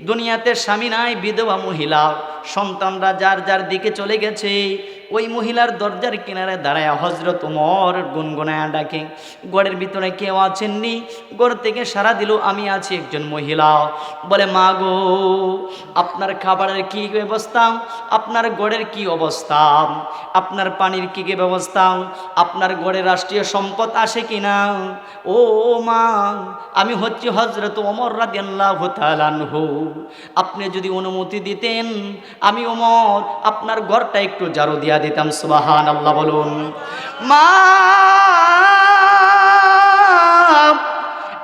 দুনিয়াতে স্বামী নাই বিধবা মহিলা। সন্তানরা যার যার দিকে চলে গেছে ওই মহিলার দরজার কিনারে দাঁড়ায় হজরত উমর গুনগুনায়া ডাকে, গড়ের ভিতরে কেউ আছেননি? গড় থেকে সারা দিল, আমি আছি একজন মহিলা। বলে, মা গো, আপনার খাবারের কি ব্যবস্থা? আপনার গড়ের কি অবস্থা? আপনার পানির কি কি ব্যবস্থা? আপনার গড়ে রাষ্ট্রীয় সম্পদ আসে কি না? ও মা, আমি হচ্ছি হজরত ওমর রাদিয়াল্লাহু তাআলাহু আপনি যদি অনুমতি দিতেন, আমি ওমর আপনার ঘরটা একটু জারু দিয়া দিতাম সুবাহান আল্লাহ বলুন। মা,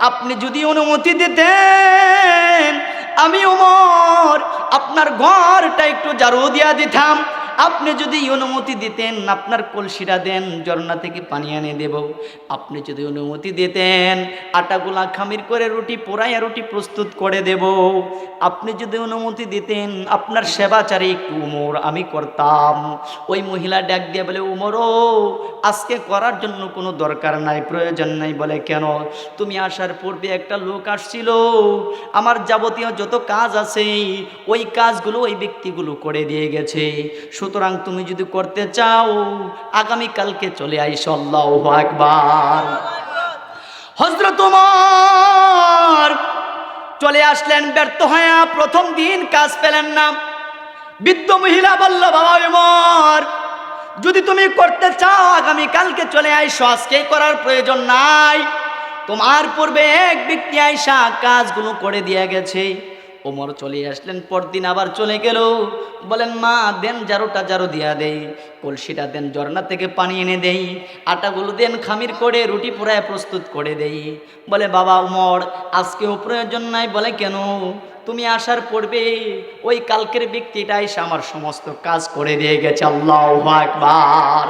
আপনি যদি অনুমতি দিতেন, আমি ওমর আপনার ঘরটা একটু জারু দিয়া দিতাম। আপনি যদি অনুমতি দিতেন, আপনার কলসিরা দেন, ঝর্ণা থেকে পানি আনে দেব। আপনি যদি অনুমতি দিতেন আটাগুলা খামির করে রুটি পোড়াইয়া রুটি প্রস্তুত করে দেব। আপনি যদি অনুমতি দিতেন, আপনার সেবাচারে একটু উমর আমি করতাম। ওই মহিলা ডাক দিয়ে বলে উমরও আজকে করার জন্য কোনো দরকার নাই, প্রয়োজন নাই। বলে, কেন? তুমি আসার পূর্বে একটা লোক আসছিল। আমার যাবতীয় যত কাজ আছে, ওই কাজগুলো ওই ব্যক্তিগুলো করে দিয়ে গেছে। সুতরাং তুমি যদি করতে চাও, আগামীকালকে চলে আইস আল্লাহ একবার হজরত চলে আসলেন, ব্যর্থ হয়ে প্রথম দিন কাজ পেলেন না। বৃদ্ধ মহিলা বলল, বাবা বিমর যদি তুমি করতে চাও আগামী কালকে চলে আইসো আজকে করার প্রয়োজন নাই। তোমার পূর্বে এক ব্যক্তি আইসা কাজগুলো করে দিয়ে গেছে। ওমর চলে আসলেন, পরদিন আবার চলে গেল। বলেন, মা, দেন জারোটা, জারো দিয়া দেই। কলসিটা দেন ঝর্ণা থেকে পানি এনে দেই। আটাগুলো দেন খামির করে রুটি পোড়ায় প্রস্তুত করে দেই। বলে, বাবা উমর আজকেও প্রয়োজন নাই। বলে, কেন? তুমি আসার পড়বে ওই কালকের ব্যক্তিটাই আমার সমস্ত কাজ করে দিয়ে গেছে। আল্লাহ একবার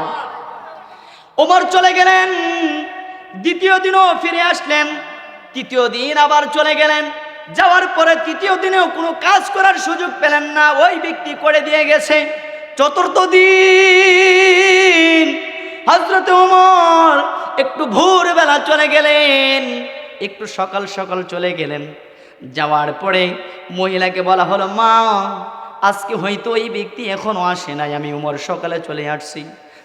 ওমর চলে গেলেন। দ্বিতীয় দিনও ফিরে আসলেন। তৃতীয় দিন আবার চলে গেলেন। যাওয়ার পরে তৃতীয় দিনেও কোনো কাজ করার সুযোগ পেলেন না, ওই ব্যক্তি করে দিয়ে গেছে। চতুর্থ দিন হজরত ওমর একটু ভোরবেলা চলে গেলেন, একটু সকাল সকাল চলে গেলেন। যাওয়ার পরে মহিলাকে বলা হলো, মা, আজকে হয়তো ওই ব্যক্তি এখনও আসে নাই, আমি উমর সকালে চলে আসছি।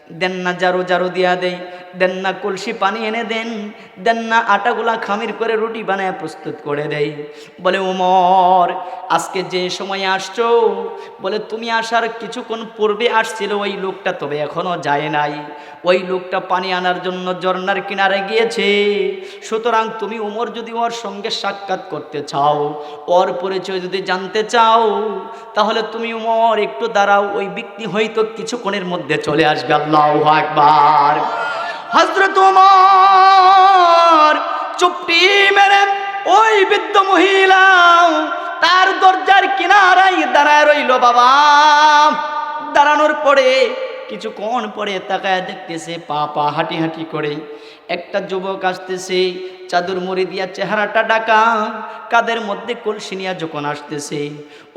দেন না জারু জারু দিয়া দেই, দেন না কলসি পানি এনে দেন দেন না আটাগুলা খামির করে রুটি বানায় প্রস্তুত করে দেই। বলে উমর আজকে যে সময় আসছো? বলে, তুমি আসার কিছুক্ষণ পূর্বে আসছিল, ওই লোকটা তবে এখনও যায় নাই। ওই লোকটা পানি আনার জন্য ঝর্ণার কিনারে গিয়েছে। সুতরাং তুমি উমর যদি ওর সঙ্গে সাক্ষাৎ করতে চাও, ওর পরিচয় যদি জানতে চাও, তাহলে তুমি উমর একটু দাঁড়াও, ওই ব্যক্তি হয়তো কিছুক্ষণের মধ্যে চলে আসবে, আল্লাহ আকবার। হজরত চুপটি মেরে ওই বৃদ্ধ মহিলা তার দরজার কিনারাই দাঁড়ায় রইল বাবা। দাঁড়ানোর পরে কিছুক্ষণ পরে তাকায় দেখতেছে, পা পা হাঁটি হাঁটি করে একটা যুবক আসতেছে, চাদর মুড়ি দিয়া চেহারাটা ডাকা কাদের মধ্যে কলসি নিয়া যখন আসতেছে,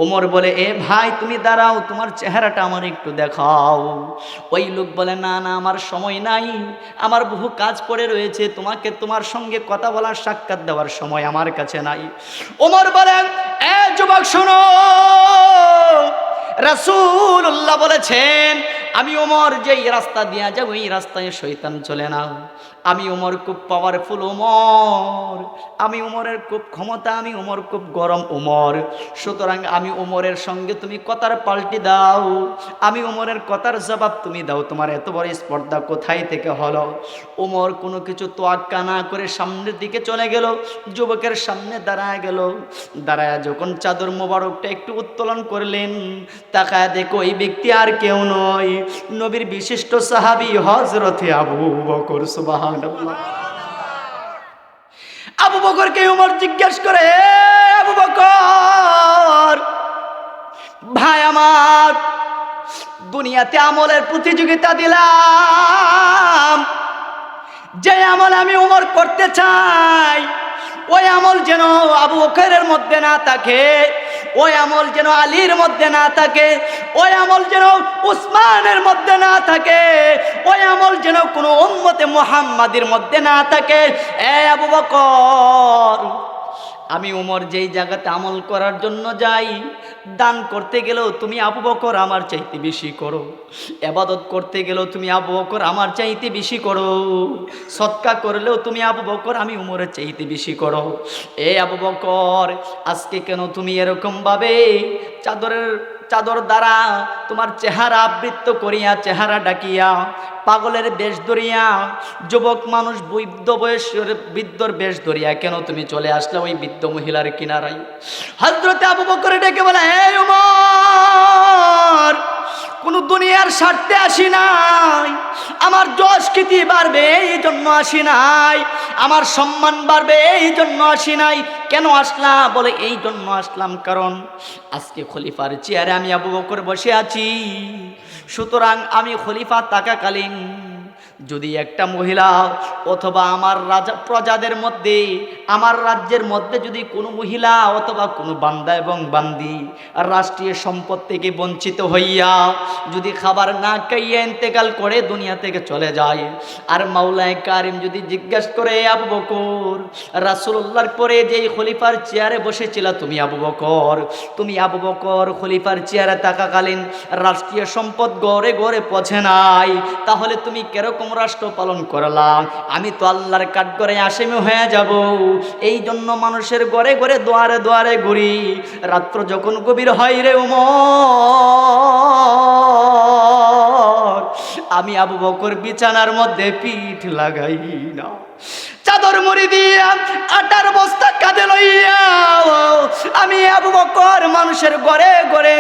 ওমর বলে, এ ভাই, তুমি দাঁড়াও, তোমার চেহারাটা আমার একটু দেখাও। ওই লোক বলে, না না, আমার সময় নাই, আমার বহু কাজ পড়ে রয়েছে, তোমাকে তোমার সঙ্গে কথা বলার সাক্ষাৎ দেওয়ার সময় আমার কাছে নাই। ওমর বলেন এ যুবক, শোনো, রাসূলুল্লাহ বলেছেন আমি ওমর, যেই রাস্তা দিয়া যাব এই রাস্তায় শৈতান চলে না আমি ওমর খুব পাওয়ারফুল ওমর। আমি ওমরের খুব ক্ষমতা, আমি ওমর খুব গরম ওমর। সুতরাং আমি ওমরের সঙ্গে তুমি কথার পাল্টি দাও। আমি ওমরের কথার জবাব তুমি দাও। তোমার এত বড় স্পর্ধা কোথায় থেকে হলো? ওমর কোনো কিছু তোয়াক্কা না করে সামনের দিকে চলে গেল, যুবকের সামনে দাঁড়ায় গেল। দাঁড়ায় যখন চাদর মোবারকটা একটু উত্তোলন করলেন, তাকায় দেখো, এই ব্যক্তি আর কেউ নয়। নবীর বিশিষ্ট সাহাবি হজরতে আবু বকর সুবাহান আবু বকরকে উমর জিজ্ঞেস করে, "এ আবু বকর, ভাই আমার, দুনিয়াতে আমলের প্রতিযোগিতা দিলাম। যে আমল আমি উমর করতে চাই, ওই আমল যেন আবু বকরের মধ্যে না থাকে। ওই আমল যেন আলীর মধ্যে না থাকে, ওই আমল যেন উসমানের মধ্যে না থাকে, ওই আমল যেন কোনো উম্মতে মোহাম্মাদের মধ্যে না থাকে। এ আবু বকর আমি উমর যেই জায়গাতে আমল করার জন্য যাই, দান করতে গেলেও তুমি আবু বকর আমার চাইতে বেশি করো। এবাদত করতে গেলেও তুমি আবু বকর আমার চাইতে বেশি করো। সৎকা করলেও তুমি আবু বকর, আমি উমরের চাইতে বেশি করো। এ আবু বকর, আজকে কেন তুমি এরকমভাবে চাদরের চাদর দ্বারা তোমার চেহারা আবৃত্ত করিয়া, চেহারা ডাকিয়া, পাগলের বেশ ধরিয়া, যুবক মানুষ বৃদ্ধ বয়সের বৃদ্ধর বেশ ধরিয়া, কেন তুমি চলে আসলে ওই বৃদ্ধ মহিলার কিনারাই হজরতে আবু বকরে ডেকে বলে, হে উমর, কোন দুনিয়ার স্বার্থে আসি নাই, আমার যশ খ্যাতি বাড়বে, এই জন্য আসি নাই, আমার সম্মান বাড়বে, এই জন্য আসি নাই কেন আসলাম বলে, এই জন্য আসলাম কারণ আজকে খলিফার চেয়ারে আমি আবু বকর বসে আছি। সুতরাং আমি খলিফা থাকাকালীন যদি একটা মহিলা অথবা আমার রাজা প্রজাদের মধ্যে, আমার রাজ্যের মধ্যে যদি কোনো মহিলা অথবা কোনো বান্দা এবং বান্দি রাষ্ট্রীয় সম্পদ থেকে বঞ্চিত হইয়া যদি খাবার না খাইয়া ইন্তেকাল করে দুনিয়া থেকে চলে যায়, আর মাওলায় কারিম যদি জিজ্ঞাসা করে আবু বকর রাসুল্লাহর পরে যেই খলিফার চেয়ারে বসেছিল তুমি আবু বকর? তুমি আবু বকর খলিফার চেয়ারে থাকাকালীন রাষ্ট্রীয় সম্পদ গড়ে গড়ে পৌঁছে নাই, তাহলে তুমি কেরকম রাষ্ট্র পালন করলাম। আমি তো আল্লাহর কাঠ করে আসামি হয়ে যাব। এই জন্য মানুষের ঘরে ঘরে দুয়ারে দুয়ারে ঘুরি। রাত্র যখন গভীর হয় রে উমর, আমি আবু বকর বিছানার মধ্যে পিঠ লাগাই না। চাদর মুড়ি দিয়া, আটার বস্তা কাঁধে লইয়া, আমি আবু বকর মানুষের ঘরে ঘরে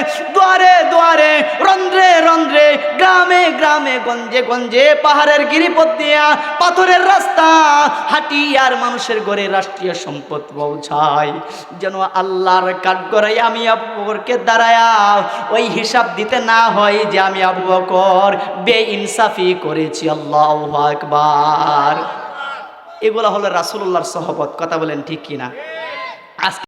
গ্রামে গঞ্জে গঞ্জে পাহাড়ের গিরিপথ দিয়া পাথরের রাস্তা হাঁটি আর মানুষের ঘরে রাষ্ট্রীয় সম্পদ পৌঁছায়। যেন আল্লাহর কাঠ গড়াই আমি আবু বকরকে দাঁড়ায়া ওই হিসাব দিতে না হয় যে আমি আবু বকর বে ইনসাফি করেছি, আল্লাহ আকবার। এগুলা হলো রাসুল্লাহর সহবত, কথা বলেন ঠিক কিনা? আজকে